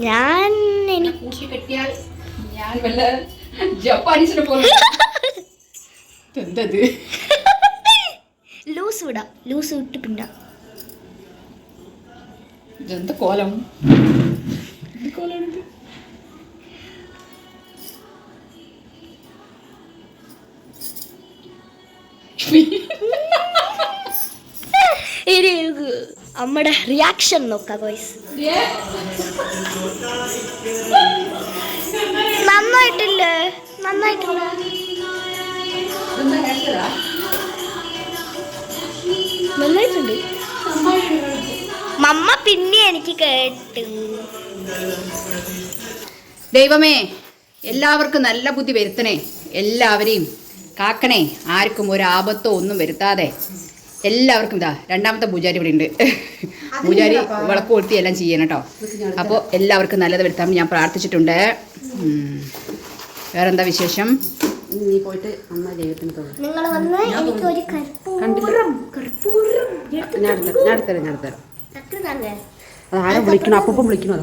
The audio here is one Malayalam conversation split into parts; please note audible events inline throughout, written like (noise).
ഞാൻ എനിക്ക് കെട്ടിയാൽ ഞാൻ വല്ല ജപ്പാനീസിനെ പോലെ (laughs) എന്തത് ലൂസ് വിടാം. ലൂസ് വിട്ട് പിന്നെ. ഇതെന്ത് കോലം? നമ്മുടെ റിയാക്ഷൻ നോക്കാം ഗോയ്സ് നന്നായിട്ടില്ലേ? നന്നായിട്ടില്ല? നന്നായിട്ടുണ്ട്. മമ്മ പിന്നെ എനിക്ക് കേട്ടു. ദൈവമേ എല്ലാവർക്കും നല്ല ബുദ്ധി വരുത്തണേ. എല്ലാവരെയും കാക്കണേ. ആർക്കും ഒരു ആപത്തോ ഒന്നും വരുത്താതെ. എല്ലാവർക്കും ഇതാ രണ്ടാമത്തെ പൂജാരി ഇവിടെ ഉണ്ട്. പൂജാരി വിളക്ക് കൊളുത്തി എല്ലാം ചെയ്യണം കേട്ടോ അപ്പോൾ എല്ലാവർക്കും നല്ലത് വരുത്താൻ ഞാൻ പ്രാർത്ഥിച്ചിട്ടുണ്ട്. വേറെന്താ വിശേഷം? നീ പോയിട്ട് അമ്മ ദൈവത്തിന് വിളിക്കണം അപ്പം വിളിക്കണോ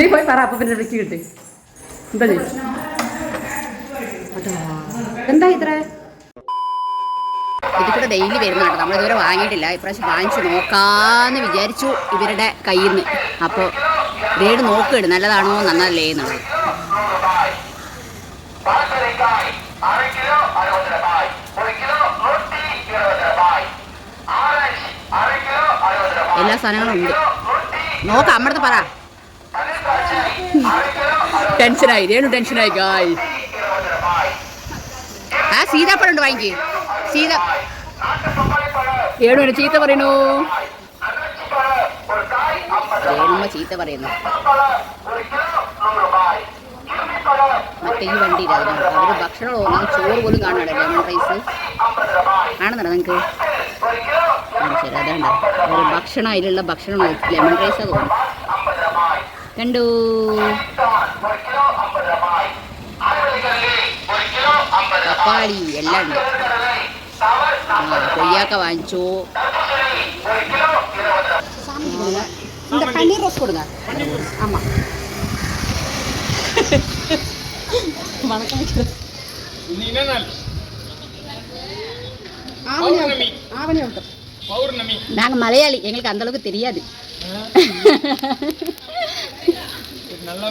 നീ പോയി പറ അപ്പം പിന്നെ കിട്ടി എന്താ ചെയ്യും? എന്താ ഇത്ര? ഇതിക്കൂടെ ഡെയിലി വരുന്നുണ്ട് നമ്മൾ ഇതുവരെ വാങ്ങിയിട്ടില്ല. ഇപ്രാവശ്യം വാങ്ങിച്ചു നോക്കാന്ന് വിചാരിച്ചു ഇവരുടെ കയ്യിൽ നിന്ന് അപ്പോൾ വീട് നോക്കിയിട്ട് നല്ലതാണോ നന്നല്ലേ എന്നുള്ളത്. എല്ലാ സാധനങ്ങളും ഉണ്ട്. നോക്ക അമ്മടുത്ത് പറ. ടെൻഷനായി. രേണു ടെൻഷനായി ഗായ് സീതാപ്പഴുണ്ട് വാങ്ങിക്കേ. സീത. ഏടു ചീത്ത പറയണു ചീത്ത പറയുന്നു. മറ്റേ ഈ വണ്ടി ഇല്ലായിരുന്നു അവർ ഭക്ഷണം തോന്നാൻ ചോറ് പോലും കാണുന്നുണ്ട് ലെമൺ റൈസ് കാണുന്നുണ്ടോ നിങ്ങൾക്ക് ശരി അതുകൊണ്ട് ഒരു ഭക്ഷണം അതിലുള്ള ഭക്ഷണം ലെമൺ റൈസാണ് തോന്നുന്നു. കണ്ടു? தக்காளி எல்லாம் கொய்யாக்கா கொய்யாக்க வாங்கிச்சோ. இந்த பன்னீர் ரோஸ் கொடுங்க ஆமாம் வணக்கம் ஆவணி. ஆவணி நாங்கள் மலையாளி. எங்களுக்கு அந்த அளவுக்கு தெரியாது. நல்லா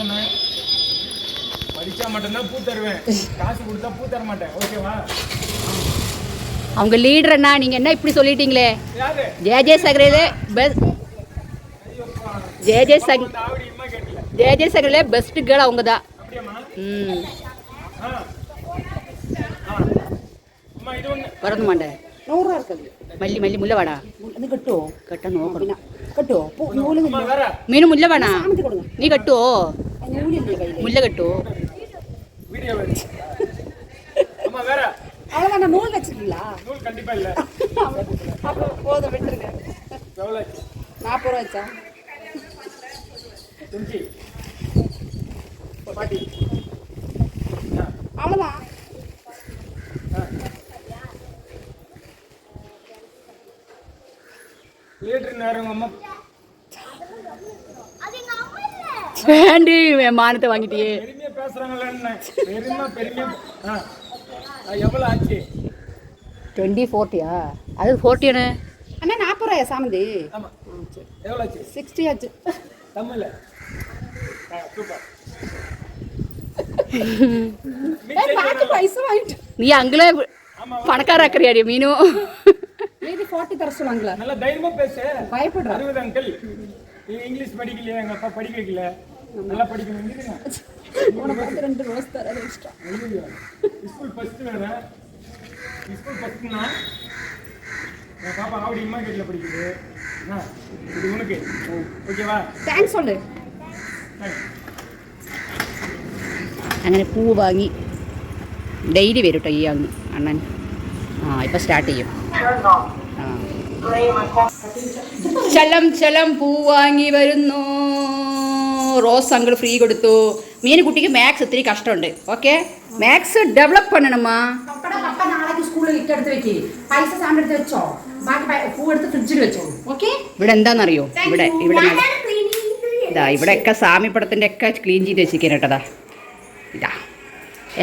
சொன்னேன்? அடிச்சா மட்டும்தான் பூ தருவேன். அவங்க லீடர்னா நீங்க என்ன இப்படி சொல்லிட்டீங்களே? ஜே ஜே சகரே பெஸ்ட் ஜே ஜே சக் ஜே ஜே சகரே பெஸ்ட் கேர்ள் அவங்க தான் ம். பறந்து மாட்டேன் നൂറ് മല്ലി മല്ലി മുല്ല വേണ ഇത് കെട്ടുവോ കെട്ടാ നോക്കണം കെട്ടുവോ മീന് മുല്ല വേണ നീ കെട്ടുവോ മുല്ല കെട്ടുവോ அவ்வளோதான் நூல் வச்சிருக்கீங்களா? நூல் கண்டிப்பாக இல்லை. அப்புறம் போதும் விட்டுருங்க. எவ்வளோ? நாற்பது ரூபாய்ச்சா இஞ்சி பாட்டி. அவ்வளோதான் லேட்ரு நேரம் அம்மா. வேண்டி மானத்தை வாங்கிட்டியே. பெருமை ஆச்சு? டுவெண்ட்டி ஃபோர்ட்டியா? அது ஃபோர்ட்டியானு அண்ணா நாற்பது ரூபாயா சாமந்தி ஆமாம் சரி. எவ்வளோ ஆச்சு? சிக்ஸ்டி ஆச்சு. தமிழ். சூப்பர் நீ அங்கல பணக்கார அக்கறையாடி மீனு. மீதி ஃபார்ட்டி தர சொல்லுவாங்களா. நல்லா தைரியமா பேசு. பயப்படுற. இங்கிலீஷ் படிக்கலையா? எங்க அப்பா படிக்கல நல்லா படிக்கணும். உனக்கு வந்து ரெண்டு ரோஸ் தர இஷ்டம் ஸ்கூல் ஃபர்ஸ்ட் வேற ஸ்கூல் ஃபர்ஸ்ட்னா என் பாப்பா ஆவடி இம்மா கேட்டில் படிக்குது என்ன இது உனக்கு ஓகேவா தேங்க்ஸ் சொல்லு അങ്ങനെ പൂ വാങ്ങി ഡെയിലി വരും കേട്ടോ ഈ അങ്ങ് അണ്ണൻ ആ ഇപ്പം സ്റ്റാർട്ട് ചെയ്യും ആ ചലം ചലം പൂ വാങ്ങി വരുന്നു റോസ് അങ്കിൾ ഫ്രീ കൊടുത്തു മീനുകുട്ടിക്ക് മാത്സ് ഒത്തിരി കഷ്ടമുണ്ട് ഓക്കെ മാത്സ് ഡെവലപ്പ് പണണമ്മാ அப்பா நாளைக்கு ஸ்கூல் ലിറ്റ് എടുത്ത് വെക്കേ പൈസ സാധനം എടുത്ത് വെച്ചോ ബാക്കി പൈ- പൂ എടുത്ത് ഫ്രിഡ്ജിൽ വെച്ചോ ഓക്കെ ഇവിടെ എന്താണെന്നറിയോ ഇവിടെ ഇവിടെ നട- ഞാനാണ് cleaning ഇതാ ഇവിടെയൊക്കെ സാമിപ്പടത്തിൻ്റെ ഒക്കെ ക്ലീൻ ചെയ്ത് വെച്ചിരിക്കണം കേട്ടതാ ഇതാ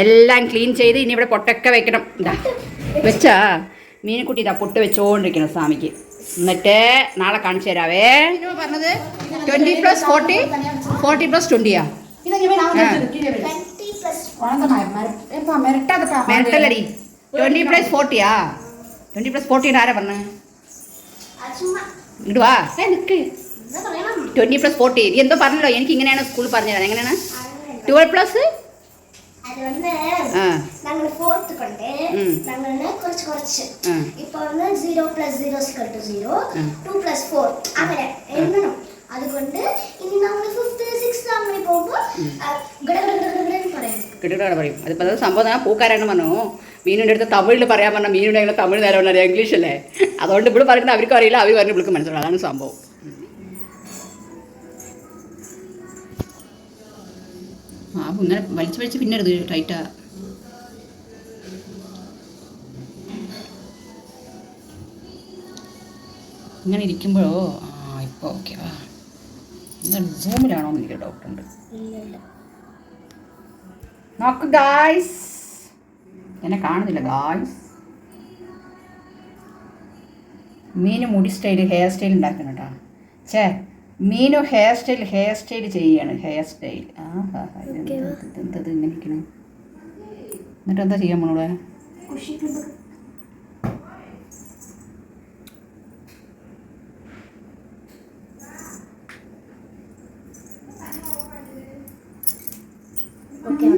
എല്ലാം ക്ലീൻ ചെയ്ത് ഇനി ഇവിടെ പൊട്ടൊക്കെ വെക്കണം ഇതാ വെച്ചാ മീൻകുട്ടി ഇതാ പൊട്ട് വെച്ചോണ്ടിരിക്കണം സ്വാമിക്ക് എന്നിട്ട് നാളെ കാണിച്ചു തരാവേ പറഞ്ഞത് twenty plus forty forty plus ട്വന്റിയാ twenty plus മെരട്ടല്ലടി ട്വന്റി പ്ലസ് ഫോർട്ടിയാ ട്വന്റി പ്ലസ് ഫോർട്ടി ആരാ പറഞ്ഞ അത് ചുമ്മാ ഇങ്ങോട്ട് വാ ഏ നിക്ക് എന്താ പറയണം ട്വന്റി പ്ലസ് ഫോർട്ടി എന്തോ പറഞ്ഞല്ലോ എനിക്ക് ഇങ്ങനെയാണ് സ്കൂളിൽ പറഞ്ഞത് എങ്ങനെയാണ് അങ്ങനെ ട്വൽവ് പ്ലസ് അത് വന്ന് ആ ഞങ്ങൾ ഫോർത്ത് കൊണ്ട് ഉം. ഞങ്ങൾ കുറച്ച് കുറച്ച് ആ. ഇപ്പൊ വന്ന് സീറോ പ്ലസ് സീറോ സ്കർ ടു സീറോ ഉം. ടു പ്ലസ് ഫോർ അങ്ങനെ എഴുതണം അതുകൊണ്ട് ഇനി നമ്മൾ ഫിഫ്ത്ത് സിക്സ്ത് അങ്ങനെ ഗടഗടഗടഗടന്ന് പറയാം. അതിപ്പോൾ അത് സംഭവം ഞാൻ പൂക്കാരാണ് പറഞ്ഞു. മീനിന്റെ അടുത്ത് തമിഴിൽ പറയാൻ പറഞ്ഞാൽ മീനിന്റെ അങ്ങനെ തമിഴ് നേരം പറഞ്ഞാൽ ഇംഗ്ലീഷ് അല്ലേ? അതുകൊണ്ട് ഇവിടെ പറയുന്നത് അവർക്കും അറിയില്ല അവർ പറഞ്ഞു ഇവർക്ക് മനസ്സിലാവും അതാണ് സംഭവം. ആ ഇങ്ങനെ വലിച്ച് വലിച്ച് പിന്നരുത് ടൈറ്റാ ഇങ്ങനെ ഇരിക്കുമ്പോഴോ? ആ ഇപ്പോൾ ഓക്കെ ആ. സൂമിലാണോ എനിക്ക് ഡൗട്ട് ഉണ്ട്. നോക്ക് ഗായ്സ് എന്നെ കാണുന്നില്ല ഗായ്സ് മീനു മുടി സ്റ്റൈൽ ഹെയർ സ്റ്റൈൽ ഉണ്ടാക്കണം കേട്ടോ. ചേ Meenu hair style hair style ചെയ്യാണ്. ഹെയർ സ്റ്റൈൽ ആ ഹാ ഹാ ഇതെന്തത് ഇങ്ങനെ എന്നിട്ട് എന്താ ചെയ്യാൻ പോണൂടെ ഓക്കെ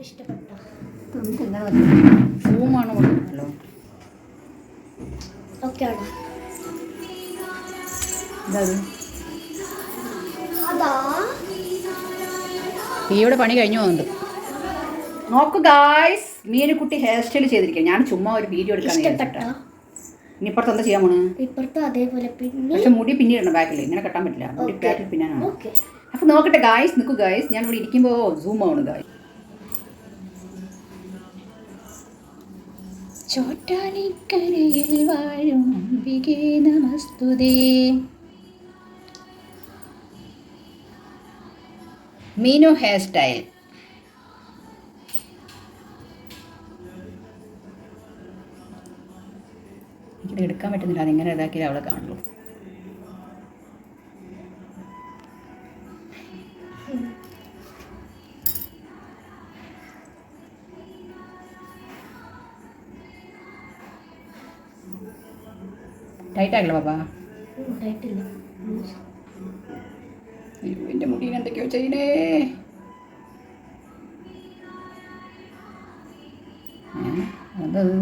ഇഷ്ടപ്പെട്ടോ സൂമാണ് ഹലോ ഈയുടെ പണി കഴിഞ്ഞു പോകുന്നുണ്ട്. നോക്കു ഗായ്സ് മീനുക്കുട്ടി ഹെയർ സ്റ്റൈൽ ചെയ്തിരിക്കുക ഞാൻ ചുമ്മാ ഒരു വീഡിയോ എടുക്കാൻ ഇഷ്ടപ്പെട്ടോ? ഇനിപ്പുറത്ത് എന്താ ചെയ്യാൻ പോണ് ഇപ്പുറത്തും അതേപോലെ പക്ഷെ മുടി പിന്നീടണം ബാക്കിൽ ഇങ്ങനെ കെട്ടാൻ പറ്റില്ല. മുടി Okay. ബാക്കിൽ പിന്നാനാണ്. അപ്പൊ നോക്കട്ടെ ഗായ്സ് നിൽക്കു ഗായ്സ് ഞാൻ ഇവിടെ ഇരിക്കുമ്പോൾ സൂം ആണ് ഗായ്സ് ചോട്ടാനിക്കരയിൽ വാഴും അംബികേ നമസ്തുതേ മീനു ഹെയർ സ്റ്റൈൽ. എടുക്കാൻ പറ്റുന്നില്ല അതിങ്ങനെ ഇതാക്കിയാൽ അവളെ കാണുള്ളൂ. ടൈറ്റ് ആകില്ല പാപ്പാ അയ്യോ എന്റെ മുടിയിൽ എന്തൊക്കെയോ ചെയ്യണേ? അതത്.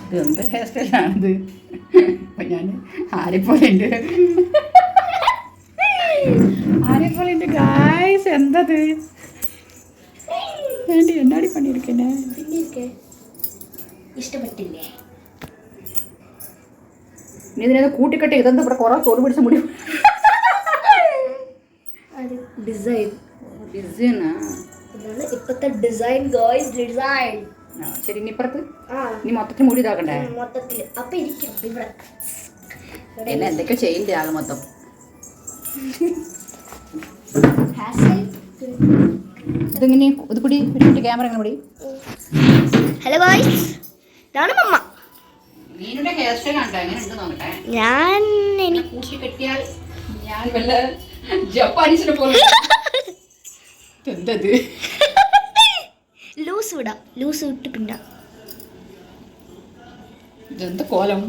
ഇത് എന്ത് ഹെയർ സ്റ്റൈലാണിത് അപ്പം ഞാൻ ആരെപ്പോലെ ഉണ്ട് ആരെപ്പോലെ ഉണ്ട് ഗായ്സ് എന്നാടി പണിയെടുക്കണേ പിന്നെ ഇരിക്കെ. ഇഷ്ടപ്പെട്ടില്ലേ? ഇനി ഇതിനെ കൂട്ടിക്കെട്ടി ഇതെന്താ ഇവിടെ കുറേ ചോറ് പിടിച്ച മുടി? ഡിസൈൻ ബിസിയാണ് ഇതാണ് ഇപ്പത്തെ ഡിസൈൻ ഗേൾസ് ഡിസൈൻ ശരി ഇനി ഇപ്പുറത്ത്? നീ മൊത്തത്തിൽ മുടി ഇതാക്കണ്ടേ? മൊത്തത്തിൽ. അപ്പൊ ഇരിക്കും ഇവിടെ. എന്നെ എന്തൊക്കെയോ ചെയ്യണ്ടേ ആകെ മൊത്തം. ഇതിങ്ങനെ ഇത് കൂടി പിടി ക്യാമറ ഇങ്ങനെ കൂടി. ഹലോ ഗോയ്സ് ഇതാണ് മമ്മ. ഞാൻ എനിക്ക് കൂട്ടി കെട്ടിയാൽ ഞാൻ വല്ല ജപ്പാനീസിനെ പോലെ. എന്തത് ലൂസ് വിടാം. ലൂസ് വിട്ട് പിന്നെ. ഇതെന്ത് കോലം?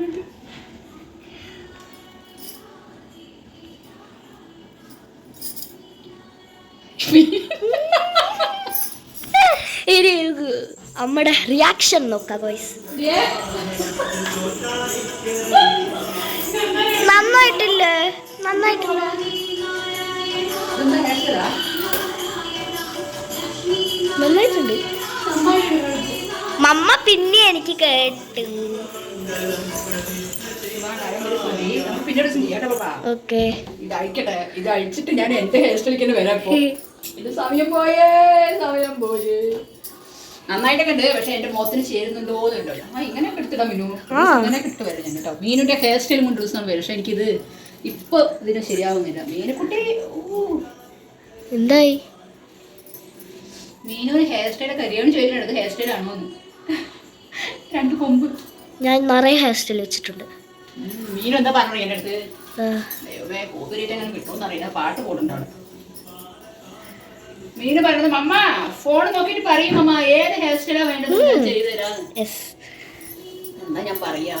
എന്ത് ഇനി നമ്മുടെ റിയാക്ഷൻ നോക്കാം ഗോയ്സ് നന്നായിട്ടില്ലേ. നന്നായിട്ടില്ല? നന്നായിട്ടുണ്ട്. മമ്മ പിന്നെ എനിക്ക് കേട്ടു. ഓക്കെ ഇത് അഴിക്കട്ടെ ഇത് അഴിച്ചിട്ട് ഞാൻ എന്റെ ഹെയർ സ്റ്റൈലിലേക്ക് വരാം ഇത് സമയം പോയേ സമയം പോയേ. നന്നായിട്ടൊക്കെ ഉണ്ട് പക്ഷെ എന്റെ മുഖത്തിന് ചേരുന്നുണ്ടോ ആ ഇങ്ങനെ എടുത്തിടാം മീനു. ഇങ്ങനെ ഇട്ട് വരാം ഞാൻ കേട്ടോ. മീനുന്റെ ഹെയർ സ്റ്റൈൽ കൊണ്ട് ദിവസം വരും. പക്ഷെ എനിക്കിത് ഇപ്പൊ ഇതിന് ശരിയാവുന്നില്ല. മീനുകുട്ടി ഓ എന്തായി? ഹെയർ ഹെയർ സ്റ്റൈൽ ആണോ രണ്ട് കൊമ്പ്. ഞാൻ നിറയെ ഹെയർ സ്റ്റൈൽ വെച്ചിട്ടുണ്ട്. മീനെന്താ മീനു എന്താ പറഞ്ഞു എന്റെ അടുത്ത്? ദൈവമേ കോപ്പിറേറ്റ് അങ്ങനെ പാട്ട് കൂടുണ്ടാവും മീന് പറയുന്നത് മമ്മ ഫോൺ നോക്കിട്ട് പറയും മമ്മ ഏത് ഹെയർ സ്റ്റൈലാ വേണ്ടത് ചെയ്തു തരാന്ന്. എന്താ ഞാൻ പറയാ.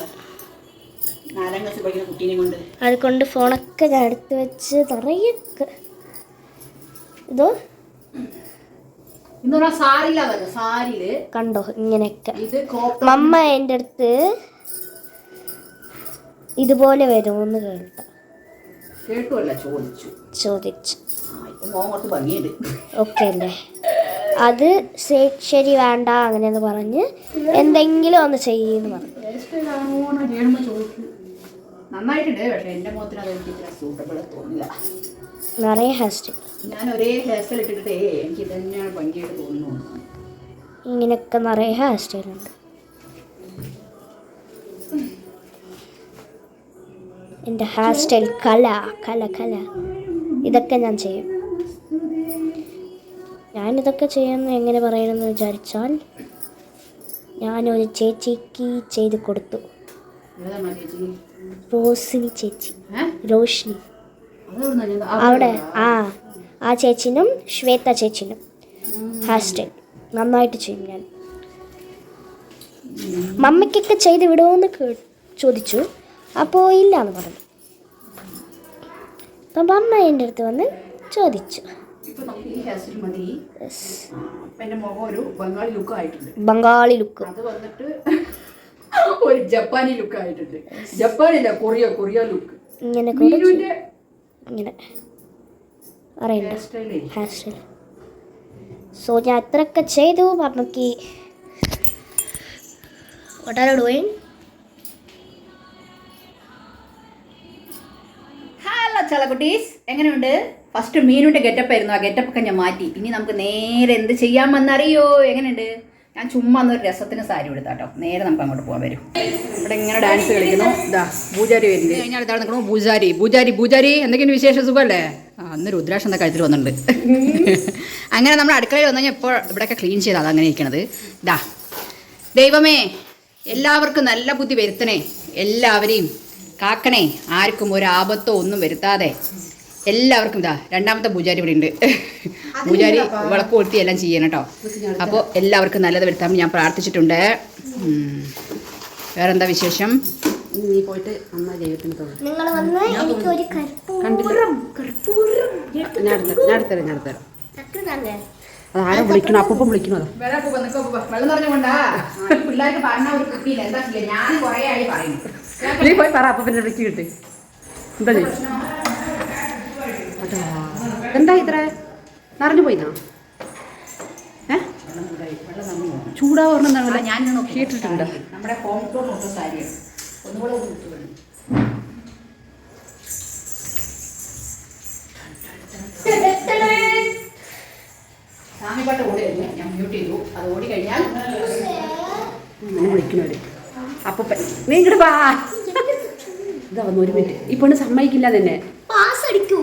നാലാം ക്ലാസ്സിൽ പഠിക്കുന്ന കുട്ടീനെ കൊണ്ട്. അതുകൊണ്ട് ഫോണൊക്കെ ഞാൻ എടുത്ത് വെച്ച് നിറയെ ഇതോ? ഇന്ന് പറഞ്ഞാൽ സാരിയിലാ വരുന്നത് സാരിയിൽ. കണ്ടോ? ഇങ്ങനെയൊക്കെ. മമ്മ എന്റെ അടുത്ത് ഇതുപോലെ വരുമോന്ന് കേട്ട കേട്ടുമല്ല ചോദിച്ചു. ചോദിച്ചു. കുറച്ച് ഭംഗിയുണ്ട്. ഓക്കെ അല്ലേ? അത് ശരി വേണ്ട അങ്ങനെയെന്ന് പറഞ്ഞ് എന്തെങ്കിലും ഒന്ന് ചെയ്യുമെന്ന് പറഞ്ഞു. സ്റ്റൈൽ ചോദിച്ചു നന്നായിട്ടുണ്ട് പക്ഷെ എന്റെ മുഖത്തിന് സൂട്ടബിൾ തോന്നില്ല. നിറയെ ഹെയർ സ്റ്റൈൽ ഞാൻ ഒരേ ഹെയർ സ്റ്റൈൽ ഇട്ടിട്ടേ എനിക്ക് ഭംഗിയായിട്ട് തോന്നുന്നു ഇങ്ങനെയൊക്കെ നിറയെ ഹെയർ സ്റ്റൈലുണ്ട് എന്റെ ഹെയർ സ്റ്റൈൽ കല കല കല. ഇതൊക്കെ ഞാൻ ചെയ്യും. ഞാനിതൊക്കെ ചെയ്യുന്ന എങ്ങനെ പറയണമെന്ന് വിചാരിച്ചാൽ ഞാനൊരു ചേച്ചിക്ക് ചെയ്ത് കൊടുത്തു. റോസിനി ചേച്ചി. റോഷിനി. അവിടെ ആ. ആ ചേച്ചിനും ശ്വേത ചേച്ചിനും. ഹെയർ സ്റ്റൈൽ നന്നായിട്ട് ചെയ്യും ഞാൻ. മമ്മയ്ക്കൊക്കെ ചെയ്ത് വിടുമോയെന്ന് കേ- ചോദിച്ചു. അപ്പോൾ ഇല്ല എന്ന് പറഞ്ഞു. അപ്പം അമ്മ എന്റെ അടുത്ത് വന്ന് ചോദിച്ചു. ഇപ്പൊ നമുക്ക് ഈ ഹെയർ സ്റ്റൈൽ മതി. Yes. അപ്പൊ എന്റെ മുഖം ഒരു ബംഗാളി ലുക്ക് ആയിട്ടുണ്ട്. ബംഗാളി ലുക്ക് അത് വന്നിട്ട് (laughs) ഒരു ജപ്പാനി ലുക്ക് ആയിട്ടുണ്ട്. ജപ്പാനില്ല കൊറിയ കൊറിയ ലുക്ക് ഇങ്ങനെ മീനുവിന്റെ ഇങ്ങനെ. ഹെയർ സ്റ്റൈലേ ഹെയർ സ്റ്റൈൽ സോ ഞാൻ അത്രയൊക്കെ ചെയ്തു. are you ഹലോ ചളകുട്ടീസ് എങ്ങനെയുണ്ട്? ഫസ്റ്റ് മീനുവിന്റെ ഗെറ്റപ്പ് ആയിരുന്നു. ആ ഗെറ്റപ്പ് ഒക്കെ ഞാൻ മാറ്റി. ഇനി നമുക്ക് നേരെ എന്ത് ചെയ്യാമെന്നറിയോ? എങ്ങനെയുണ്ട്? ഞാൻ ചുമ്മാ ഒരു രസത്തിന് സാരി എടുത്താട്ടോ നേരെ നമുക്ക് അങ്ങോട്ട് പോകാൻ വരും. ഇവിടെ ഇങ്ങനെ ഡാൻസ് കളിക്കുന്നു. ഇതാ പൂജാരി വരുന്നത് കഴിഞ്ഞാൽ ഇതാണ് നിൽക്കണു പൂജാരി പൂജാരി പൂജാരി. എന്തെങ്കിലും വിശേഷ? സുഖമല്ലേ? ആ അന്ന് രുദ്രാക്ഷം എന്താ കഴുത്തിൽ വന്നിട്ടുണ്ട്. അങ്ങനെ നമ്മൾ അടുക്കളയിൽ വന്നു കഴിഞ്ഞാൽ ഇപ്പോൾ ഇവിടെയൊക്കെ ക്ലീൻ ചെയ്താണ് അങ്ങനെ ഇരിക്കണത്. ഇതാ. ദൈവമേ എല്ലാവർക്കും നല്ല ബുദ്ധി വരുത്തണേ. എല്ലാവരെയും കാക്കണേ. ആർക്കും ഒരു ആപത്തോ ഒന്നും വരുത്താതെ. എല്ലാവർക്കും ഇതാ രണ്ടാമത്തെ പൂജാരി ഇവിടെ ഉണ്ട്. പൂജാരി വിളക്ക് കൊളുത്തി എല്ലാം ചെയ്യണം കേട്ടോ അപ്പോൾ എല്ലാവർക്കും നല്ലത് വരുത്താൻ ഞാൻ പ്രാർത്ഥിച്ചിട്ടുണ്ട്. വേറെന്താ വിശേഷം? നീ പോയിട്ട് അമ്മ ദൈവത്തിന് തോന്നും നിങ്ങൾ വന്ന് എനിക്ക് ഒരു കർപ്പൂരം കർപ്പൂരം ഞാൻ എടുത്തരാം ഞാൻ എടുത്തരാം ഞാൻ എടുത്തരാം തക്കുന്നാங்க അത് ആരെ വിളിക്കണം അപ്പം വിളിക്കണോ നീ പോയി പറ അപ്പം പിന്നെ വിളിച്ചു കിട്ടി. എന്താ നീ അതാ എന്താ ഇത്ര? നിറഞ്ഞു പോയിന്നാ? ഏ? ചൂടാ പറഞ്ഞ ഞാൻ കേട്ടിട്ടുണ്ട് നമ്മുടെ ഹോം സാരിയാണ് ഒന്നുകൂടെ സാമിപ്പാട്ട് ഞാൻ മ്യൂട്ട് ചെയ്തു. അത് നീ ഇങ്ങോട്ട് വാ. ഇതാ വന്നു ഒരു മിനിറ്റ് ഈ പെണ്ണ് സമ്മതിക്കില്ല തന്നെ. പാസ് അടിക്കൂ